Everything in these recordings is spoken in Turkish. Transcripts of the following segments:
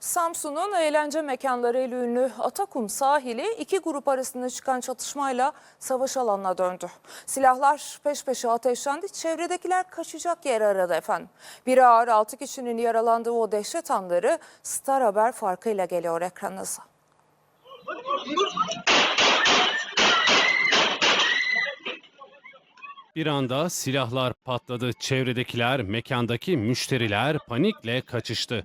Samsun'un eğlence mekanlarıyla ünlü Atakum sahili iki grup arasında çıkan çatışmayla savaş alanına döndü. Silahlar peş peşe ateşlendi, çevredekiler kaçacak yer aradı efendim. Bir ağır 6 kişinin yaralandığı o dehşet anları Star Haber farkıyla geliyor ekranınıza. Bir anda silahlar patladı. Çevredekiler, mekandaki müşteriler panikle kaçıştı.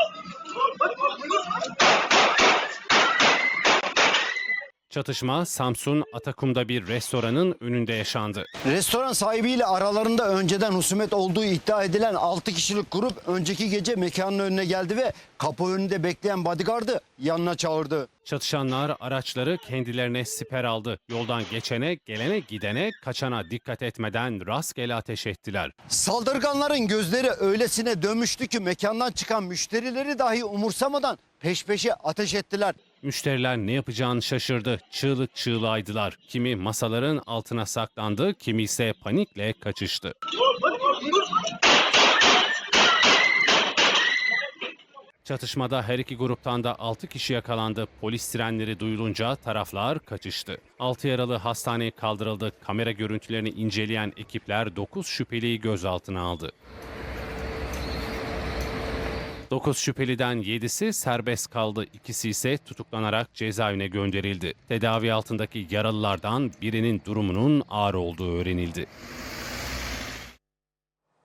Çatışma Samsun Atakum'da bir restoranın önünde yaşandı. Restoran sahibiyle aralarında önceden husumet olduğu iddia edilen 6 kişilik grup önceki gece mekanın önüne geldi ve kapı önünde bekleyen bodyguardı yanına çağırdı. Çatışanlar araçları kendilerine siper aldı. Yoldan geçene, gelene, gidene, kaçana dikkat etmeden rastgele ateş ettiler. Saldırganların gözleri öylesine dönmüştü ki mekandan çıkan müşterileri dahi umursamadan peş peşe ateş ettiler. Müşteriler ne yapacağını şaşırdı. Çığlık çığlağıydılar. Kimi masaların altına saklandı, kimi ise panikle kaçıştı. Çatışmada her iki gruptan da 6 kişi yakalandı. Polis sirenleri duyulunca taraflar kaçıştı. 6 yaralı hastaneye kaldırıldı. Kamera görüntülerini inceleyen ekipler 9 şüpheliyi gözaltına aldı. 9 şüpheliden 7'si serbest kaldı. İkisi ise tutuklanarak cezaevine gönderildi. Tedavi altındaki yaralılardan birinin durumunun ağır olduğu öğrenildi.